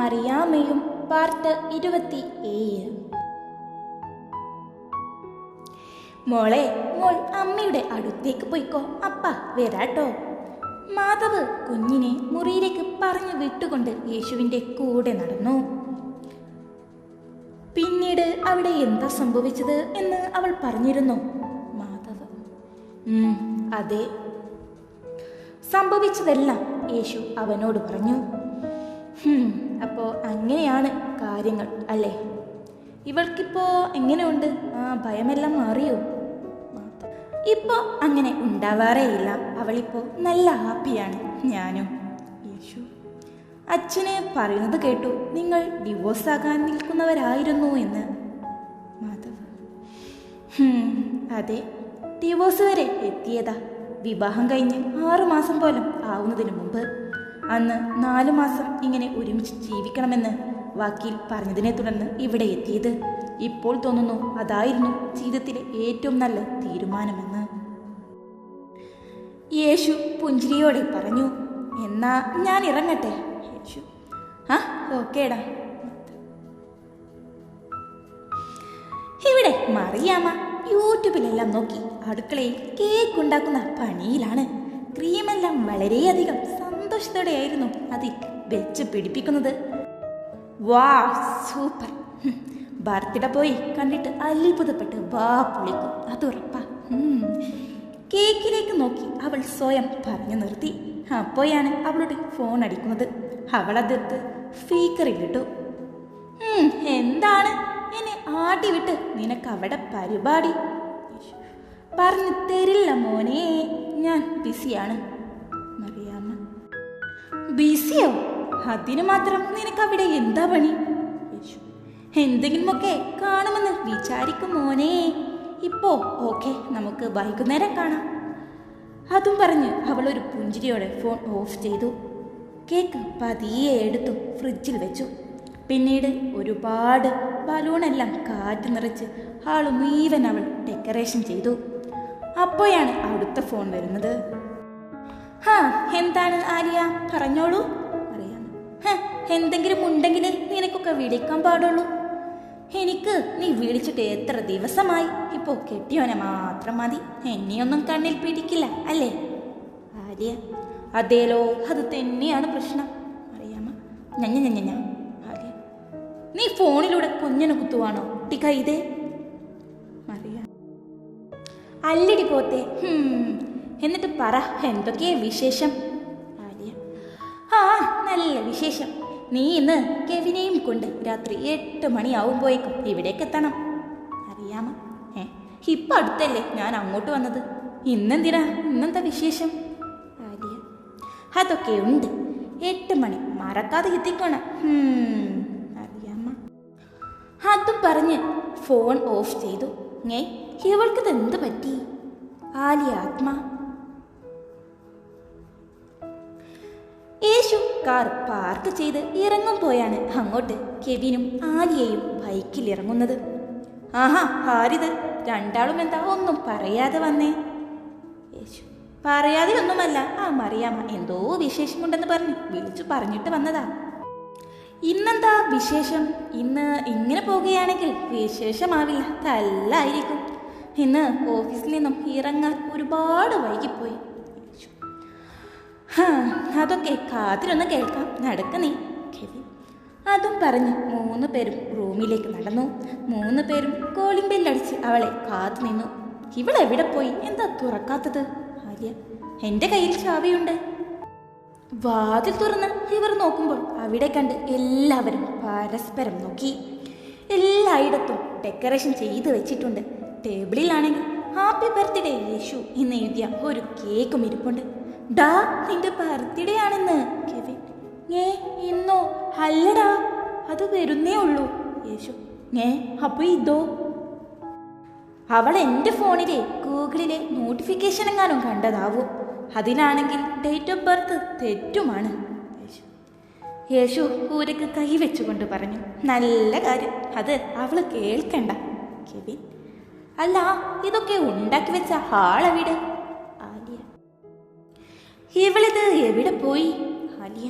മറിയാമ്മയും part ഇരുപത്തി ഏഴ് മോളെ മോൾ അമ്മയുടെ അടുത്തേക്ക് പോയിക്കോ. അപ്പ വരാട്ടോ. മാധവ് കുഞ്ഞിനെ മുറിയിലേക്ക് പറഞ്ഞു വിട്ടുകൊണ്ട് യേശുവിന്റെ കൂടെ നടന്നു. പിന്നീട് അവിടെ എന്താ സംഭവിച്ചത് എന്ന് അവൾ പറഞ്ഞിരുന്നു. മാധവ് "ഉം, അതെ. സംഭവിച്ചതെല്ലാം യേശു അവനോട് പറഞ്ഞു. "ഹും, അപ്പോ അങ്ങനെയാണ് കാര്യങ്ങൾ അല്ലേ? ഇവൾക്കിപ്പോൾ എങ്ങനെയുണ്ട്? ആ ഭയമെല്ലാം മാറിയോ? ഇപ്പോൾ ഇപ്പോ അങ്ങനെ ഉണ്ടാവാറേയില്ല. അവളിപ്പോൾ നല്ല ഹാപ്പിയാണ് ഞാനും. യേശു അച്ഛന് പറയുന്നത് കേട്ടു നിങ്ങൾ ഡിവോഴ്സ് ആകാൻ നിൽക്കുന്നവരായിരുന്നു എന്ന്. മാധവ് "ഹും, അതെ. ഡിവോഴ്സ് വരെ എത്തിയതാ. വിവാഹം കഴിഞ്ഞ് ആറുമാസം പോലും ആവുന്നതിന് മുമ്പ് അന്ന് നാലു മാസം ഇങ്ങനെ ഒരുമിച്ച് ജീവിക്കണമെന്ന് വക്കീൽ പറഞ്ഞതിനെ തുടർന്ന് ഇവിടെ എത്തിയത്. ഇപ്പോൾ തോന്നുന്നു അതായിരുന്നു ജീവിതത്തിലെ ഏറ്റവും നല്ല തീരുമാനമെന്ന്. യേശു പുഞ്ചിരിയോടെ പറഞ്ഞു എന്നാ ഞാൻ ഇറങ്ങട്ടെ യേശു. ആ ഓക്കേടാ. ഇവിടെ മറിയാമ യൂട്യൂബിലെല്ലാം നോക്കി അടുക്കളയിൽ കേക്ക് ഉണ്ടാക്കുന്ന പണിയിലാണ്. ക്രീമെല്ലാം വളരെയധികം സന്തോഷത്തോടെയായിരുന്നു അതിൽ വെച്ച് പിടിപ്പിക്കുന്നത്. വാ സൂപ്പർ. ഹും, ബർത്ത്ഡേ പോയി കണ്ടിട്ട് അത്ഭുതപ്പെട്ട് വാ പൊളിക്കും. അത് ഉറപ്പാ. കേക്കിലേക്ക് നോക്കി അവൾ സ്വയം പറഞ്ഞു നിർത്തി. അപ്പോഴാണ് അവളുടെ ഫോൺ അടിക്കുന്നത്. അവൾ അതെടുത്ത് സ്പീക്കറിലിട്ടു. എന്താണ്? എന്നെ ആടി വിട്ട് നിനക്ക് അവിടെ പരിപാടി? പറഞ്ഞു തരില്ല മോനെ. ഞാൻ ബിസിയാണ്. ബിസിയോ? അതിനു മാത്രം നിനക്ക് അവിടെ എന്താ പണി? എന്തെങ്കിലുമൊക്കെ കാണുമെന്ന് വിചാരിക്കും മോനെ. ഇപ്പോ ഓക്കെ നമുക്ക് വൈകുന്നേരം കാണാം. അതും പറഞ്ഞ് അവൾ ഒരു പുഞ്ചിരിയോടെ ഫോൺ ഓഫ് ചെയ്തു. കേക്ക് പതിയെ എടുത്തു ഫ്രിഡ്ജിൽ വെച്ചു. പിന്നീട് ഒരുപാട് ബലൂണെല്ലാം കാറ്റ് നിറച്ച് ഹാൾ മുഴുവൻ അവൾ ഡെക്കറേഷൻ ചെയ്തു. അപ്പോഴാണ് അടുത്ത ഫോൺ വരുന്നത്. എന്താണ് ആര്യ? പറഞ്ഞോളൂ. അറിയാം. ഹ, എന്തെങ്കിലും ഉണ്ടെങ്കിൽ നിനക്കൊക്കെ വിളിക്കാൻ പാടുള്ളൂ. എനിക്ക് നീ വിളിച്ചിട്ട് എത്ര ദിവസമായി? ഇപ്പോ കെട്ടിയോനെ മാത്രം മതി. എന്നെയൊന്നും കണ്ണിൽ പിടിക്കില്ല അല്ലേ? ആര്യ അതേലോ അത് തന്നെയാണ് പ്രശ്നം. അറിയാമ? ഞഞ്ഞ ഞഞ്ഞ ആര്യ. നീ ഫോണിലൂടെ കുഞ്ഞിനെ കുത്തുവാണോ? കുട്ടിക്കൈതേ അറിയാം. അല്ലടി പോത്തെ. എന്നിട്ട് പറ എന്തൊക്കെയാ വിശേഷം? ആര്യ. ആ നല്ല വിശേഷം. നീ ഇന്ന് കെവിനെയും കൊണ്ട് രാത്രി എട്ട് മണിയാവുമ്പോഴേക്കും ഇവിടേക്ക് എത്തണം അറിയാമോ? ഏ ഇപ്പം അടുത്തല്ലേ ഞാൻ അങ്ങോട്ട് വന്നത്? ഇന്നെന്തിനാ? ഇന്നെന്താ വിശേഷം? ആര്യ. അതൊക്കെ ഉണ്ട്. എട്ട് മണി. മറക്കാതെ എത്തിക്കണം. ഹും, അറിയാമ്മ അതും പറഞ്ഞ് ഫോൺ ഓഫ് ചെയ്തു. ഏ ഇവൾക്കിത് എന്ത് പറ്റി? ആലി ആത്മാ. യേശു കാർ പാർക്ക് ചെയ്ത് ഇറങ്ങുമ്പോഴാണ് അങ്ങോട്ട് കെവിനും ആലിയയും ബൈക്കിൽ ഇറങ്ങുന്നത്. ആഹാ ഹാരിത് രണ്ടാളും എന്താ ഒന്നും പറയാതെ വന്നേ? യേശു പറയാതെ ഒന്നുമല്ല ആ മറിയാമ്മ എന്തോ വിശേഷമുണ്ടെന്ന് പറഞ്ഞു വിളിച്ചു പറഞ്ഞിട്ട് വന്നതാ. ഇന്നെന്താ വിശേഷം? ഇന്ന് ഇങ്ങനെ പോകുകയാണെങ്കിൽ വിശേഷമാവില്ല തല്ലായിരിക്കും. ഇന്ന് ഓഫീസിൽ നിന്നും ഇറങ്ങാൻ ഒരുപാട് വൈകിപ്പോയി. ഹാ, അതൊക്കെ കാത്തിലൊന്ന് കേൾക്കാം. നടക്ക നീ. കെവിൻ അതും പറഞ്ഞ് മൂന്ന് പേരും റൂമിലേക്ക് നടന്നു. മൂന്ന് പേരും കോളിംഗ് ബെല്ലടിച്ച് അവളെ കാത്തു നിന്നു. ഇവളെവിടെ പോയി? എന്താ തുറക്കാത്തത്? ആര്യ എന്റെ കയ്യിൽ ചാവിയുണ്ട്. വാതിൽ തുറന്ന് ഇവർ നോക്കുമ്പോൾ അവിടെ കണ്ട് എല്ലാവരും പരസ്പരം നോക്കി. എല്ലായിടത്തും ഡെക്കറേഷൻ ചെയ്ത് വെച്ചിട്ടുണ്ട്. ടേബിളിലാണെങ്കിൽ ഹാപ്പി ബർത്ത്ഡേ യേശു എന്ന് എഴുതിയ ഒരു കേക്കും ഇരിപ്പുണ്ട്. ഡാ നിന്റെ ബർത്ത്ഡേ ആണെന്ന് കെവിൻ ഏ ഇന്നോ. അല്ലടാ അത് വരുന്നേ ഉള്ളൂ. യേശു ഏ അപ്പൊ ഇതോ. അവൾ എന്റെ ഫോണിലെ ഗൂഗിളിലെ നോട്ടിഫിക്കേഷൻ എങ്ങാനും കണ്ടതാവും. അതിനാണെങ്കിൽ ഡേറ്റ് ഓഫ് ബർത്ത് തെറ്റുമാണ്. യേശു. യേശു ഊരക്ക് കൈ വെച്ചുകൊണ്ട് പറഞ്ഞു. നല്ല കാര്യം അത് അവൾ കേൾക്കണ്ട. കെവിൻ അല്ല ഇതൊക്കെ ഉണ്ടാക്കി വെച്ച ആളവിടെ ഇവളിത് എവിടെ പോയി? അലിയ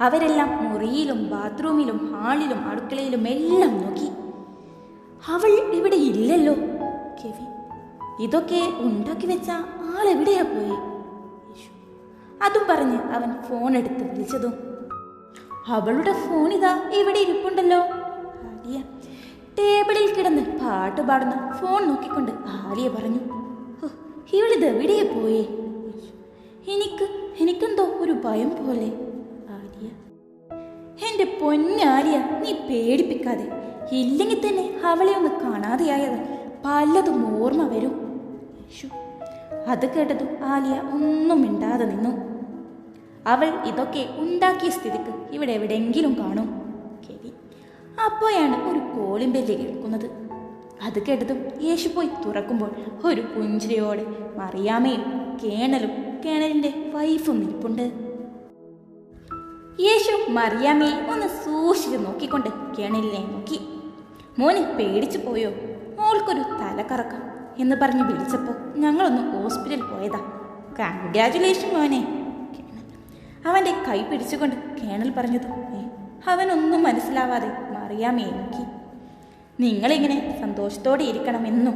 അവരെല്ലാം മുറിയിലും ബാത്റൂമിലും ഹാളിലും അടുക്കളയിലും എല്ലാം നോക്കി. അവൾ ഇവിടെ ഇല്ലല്ലോ. കെവി ഇതൊക്കെ ഉണ്ടാക്കി വെച്ച ആളെവിടെയാ പോയി? അതും പറഞ്ഞ് അവൻ ഫോൺ എടുത്ത് വിളിച്ചതും അവളുടെ ഫോൺ ഇതാ ഇവിടെ ഇരിപ്പുണ്ടല്ലോ. ആലിയ ടേബിളിൽ കിടന്ന് പാട്ട് പാടുന്ന ഫോൺ നോക്കിക്കൊണ്ട് ആലിയ പറഞ്ഞു "ഹോ, ഇവളിത് എവിടെയാ പോയേ. എനിക്ക് എനിക്കെന്തോ ഒരു ഭയം പോലെ. ആര്യ? എന്റെ പൊന്നാര്യ നീ പേടിപ്പിക്കാതെ. ഇല്ലെങ്കിൽ തന്നെ അവളെ ഒന്ന് കാണാതെയായത് പലതും ഓർമ്മ വരും. അത് കേട്ടതും ആലിയ ഒന്നും മിണ്ടാതെ നിന്നു. അവൾ ഇതൊക്കെ ഉണ്ടാക്കിയ സ്ഥിതിക്ക് ഇവിടെ എവിടെയെങ്കിലും കാണും. കെവി അപ്പോഴാണ് ഒരു കോളിംഗ് ബെല്ല് കേൾക്കുന്നത്. അത് കേട്ടതും യേശു പോയി തുറക്കുമ്പോൾ ഒരു പുഞ്ചിരിയോടെ മറിയാമയും കേണലും കേണലിന്റെ വൈഫും നിൽപ്പുണ്ട് യേശു മറിയാമ്മയെ ഒന്ന് സൂക്ഷിച്ച് നോക്കിക്കൊണ്ട് കേണലിനെ നോക്കി. മോനെ പേടിച്ചു പോയോ? മോൾക്കൊരു തലക്കറക്കം എന്ന് പറഞ്ഞ് വിളിച്ചപ്പോൾ ഞങ്ങളൊന്ന് ഹോസ്പിറ്റലിൽ പോയതാ. കൺഗ്രാചുലേഷൻ മോനെ. അവന്റെ കൈ പിടിച്ചുകൊണ്ട് കേണൽ പറഞ്ഞത് അവനൊന്നും മനസ്സിലാവാതെ മറിയാമ്മയെ നോക്കി. നിങ്ങളിങ്ങനെ സന്തോഷത്തോടെ ഇരിക്കണമെന്നും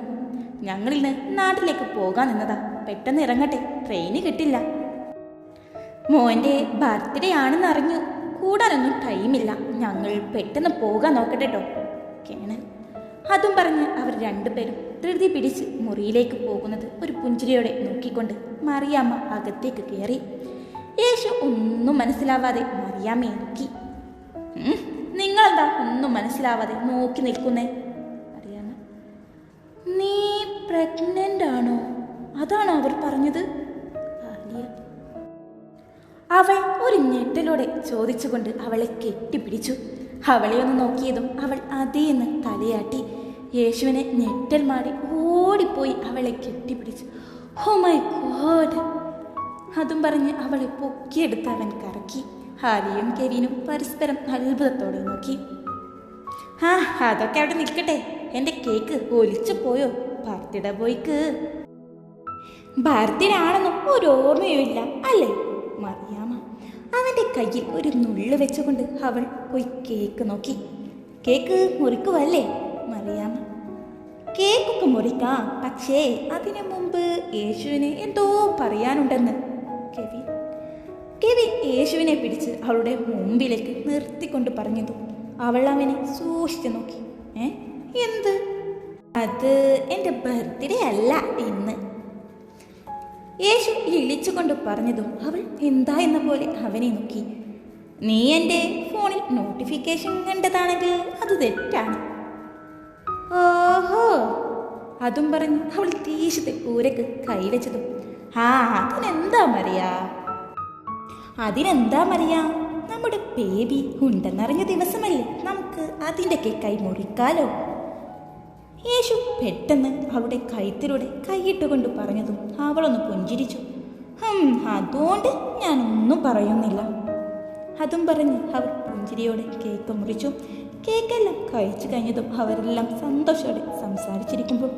ഞങ്ങളിന്ന് നാട്ടിലേക്ക് പോകാൻ നിന്നതാ. പെട്ടെന്ന് ഇറങ്ങട്ടെ. ട്രെയിന് കിട്ടില്ല. മോന്റെ ബർത്ത്ഡേ ആണെന്ന് അറിഞ്ഞു കൂടാനൊന്നും ടൈമില്ല ഞങ്ങൾ പെട്ടെന്ന് പോകാൻ നോക്കട്ടെ കേട്ടോ കേണൽ. അതും പറഞ്ഞ് അവർ രണ്ടുപേരും ധൃതി പിടിച്ച് മുറിയിലേക്ക് പോകുന്നത് ഒരു പുഞ്ചിരിയോടെ നോക്കിക്കൊണ്ട് മറിയാമ്മ അകത്തേക്ക് കയറി യേശു ഒന്നും മനസ്സിലാവാതെ മറിയാമ്മയെ നോക്കി. "ഉം, നിങ്ങളെന്താ ഒന്നും മനസ്സിലാവാതെ നോക്കി നിൽക്കുന്നേ? അറിയാമ? നീ ആണോ അതാണോ അവർ പറഞ്ഞത്. അവൾ ഒരു ഞെട്ടലോടെ ചോദിച്ചുകൊണ്ട് അവളെ കെട്ടിപ്പിടിച്ചു. അവളെ ഒന്ന് നോക്കിയതും അവൾ അതേന്ന് തലയാട്ടി. യേശുവിനെ ഞെട്ടൽ മാറി ഓടിപ്പോയി അവളെ കെട്ടിപ്പിടിച്ചു. ഹോ മൈ ഗോഡ് അതും പറഞ്ഞ് അവളെ പൊക്കിയെടുത്ത് അവൻ കറക്കി. ഹാലിയും കെവിനും പരസ്പരം അത്ഭുതത്തോടെ നോക്കി. ആ അതൊക്കെ അവിടെ നിൽക്കട്ടെ. എന്റെ കേക്ക് ഒലിച്ചു പോയോ? പാർട്ടിട ബോയ്ക്ക്. ഭരത്തിനാണെന്നും ഒരു ഓർമ്മയുമില്ല അല്ലേ? മറിയാമ അവന്റെ കയ്യിൽ ഒരു നുള്ളു വെച്ചുകൊണ്ട് അവൾ പോയി കേക്ക് നോക്കി. കേക്ക് മുറിക്കുവല്ലേ മറിയാമ കേക്കൊക്കെ മുറിക്കാം പക്ഷേ അതിനു മുമ്പ് യേശുവിന് എന്തോ പറയാനുണ്ടെന്ന്. കെവി കെവി യേശുവിനെ പിടിച്ച് അവളുടെ മുമ്പിലേക്ക് നിർത്തിക്കൊണ്ട് പറഞ്ഞതും. അവൾ അവനെ സൂക്ഷിച്ചു നോക്കി. ഏ? എന്ത്? അത് എന്റെ ബർത്ത്ഡേ അല്ല ഇന്ന്. യേശു ഇളിച്ചുകൊണ്ട് പറഞ്ഞതും അവൾ എന്താ എന്ന പോലെ അവനെ നോക്കി. നീ എന്റെ ഫോണിൽ നോട്ടിഫിക്കേഷൻ കണ്ടതാണെങ്കിൽ അത് തെറ്റാണ്. ഓഹോ. അതും പറഞ്ഞ് അവൾ ദേഷ്യത്തെ ഊരക്ക് കൈവച്ചതും. ആ അതിനെന്താ മറിയാ അതിനെന്താ മറിയാ നമ്മുടെ ബേബി ഉണ്ടെന്നറിഞ്ഞ ദിവസമല്ലേ നമുക്ക് അതിന്റെ കൈ മുറിക്കാലോ? യേശു പെട്ടെന്ന് അവളുടെ കഴുത്തിലൂടെ കൈയിട്ടുകൊണ്ട് പറഞ്ഞതും അവളൊന്ന് പുഞ്ചിരിച്ചു. ഹം അതുകൊണ്ട് ഞാനൊന്നും പറയുന്നില്ല. അതും പറഞ്ഞ് അവർ പുഞ്ചിരിയോടെ കേക്ക് മുറിച്ചു. കേക്കെല്ലാം കഴിച്ചു കഴിഞ്ഞതും അവരെല്ലാം സന്തോഷത്തോടെ സംസാരിച്ചിരിക്കുമ്പോൾ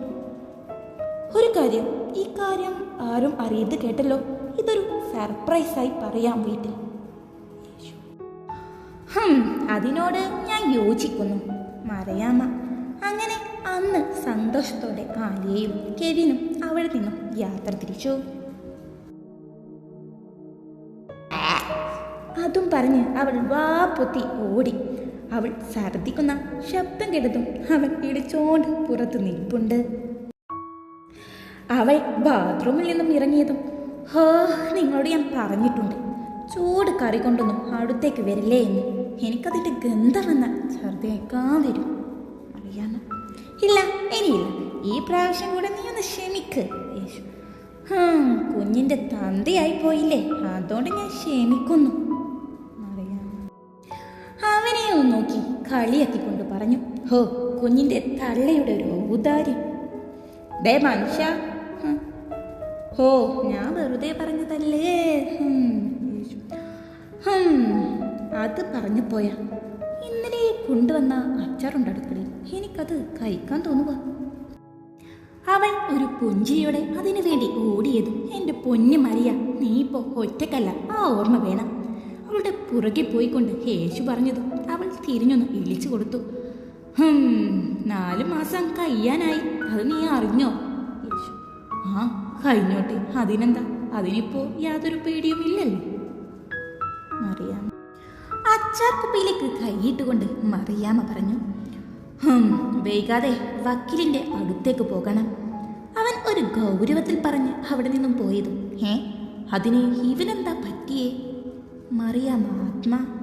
ഒരു കാര്യം ഈ കാര്യം ആരും അറിയത് കേട്ടല്ലോ? ഇതൊരു സർപ്രൈസായി പറയാം വീട്ടിൽ. അതിനോട് ഞാൻ യോജിക്കുന്നു. മറിയാമ്മ അങ്ങനെ അന്ന് സന്തോഷത്തോടെ ആലിയയും കെവിനും അവിടെ നിന്നും യാത്ര തിരിച്ചു. അതും പറഞ്ഞ് അവൾ വാ പൊത്തി ഓടി. അവൾ ഛർദിക്കുന്ന ശബ്ദം കേട്ടതും അവൻ ഇടിച്ചോണ്ട് പുറത്തു നിൽപ്പുണ്ട്. അവൾ ബാത്റൂമിൽ നിന്നും ഇറങ്ങിയതും ഹോ നിങ്ങളോട് ഞാൻ പറഞ്ഞിട്ടുണ്ട്. ചൂട് കറി കൊണ്ടൊന്നും അടുത്തേക്ക് വരില്ലേ എന്ന്. എനിക്കതിന്റെ ഗന്ധമെന്ന വന്നാൽ ഛർദിക്കാൻ വരും ഇല്ല ഇനിയില്ല. ഈ പ്രാവശ്യം കൂടെ നീ ഒന്ന് ക്ഷമിക്ക് യേശു. ഹും, കുഞ്ഞിന്റെ തന്തയായി പോയില്ലേ. അതുകൊണ്ട് ഞാൻ ക്ഷമിക്കുന്നു. അവനെ ഒന്ന് നോക്കി. കളിയാക്കിക്കൊണ്ട് പറഞ്ഞു ഹോ കുഞ്ഞിന്റെ തള്ളയുടെ ഒരു ഔദാര്യം. ദേ മനുഷ്യ. ഹോ. ഞാൻ വെറുതെ പറഞ്ഞതല്ലേ? അത് പറഞ്ഞു പോയാ. ഇന്നലെ കൊണ്ടുവന്ന അച്ചാറുണ്ട് എനിക്കത് കഴിക്കാൻ തോന്നുക. അവൻ ഒരു പുഞ്ചിരിയോടെ അതിനു വേണ്ടി ഓടിയതും എന്റെ പൊന്നു മറിയ നീ ഇപ്പോൾ ഒറ്റക്കല്ല ആ ഓർമ്മ വേണം. അവളുടെ പുറകെ പോയിക്കൊണ്ട് യേശു പറഞ്ഞതും അവൾ തിരിഞ്ഞൊന്ന് ഇളിച്ചു കൊടുത്തു. നാലു മാസം കഴിയാനായി. അത് നീ അറിഞ്ഞോ? യേശു ആ കഴിഞ്ഞോട്ടെ. അതിനെന്താ? അതിനിപ്പോ യാതൊരു പേടിയും ഇല്ലല്ലോ. മറിയാമ അച്ചാർ കുപ്പിയിലേക്ക് കൈയിട്ടുകൊണ്ട് മറിയാമ പറഞ്ഞു വൈകാതെ വക്കീലിന്റെ അടുത്തേക്ക് പോകണം. അവൻ ഒരു ഗൗരവത്തിൽ പറഞ്ഞ് അവിടെ നിന്നും പോയതും. ഏ? അതിന് ഇവനെന്താ പറ്റിയേ? ആത്മാ?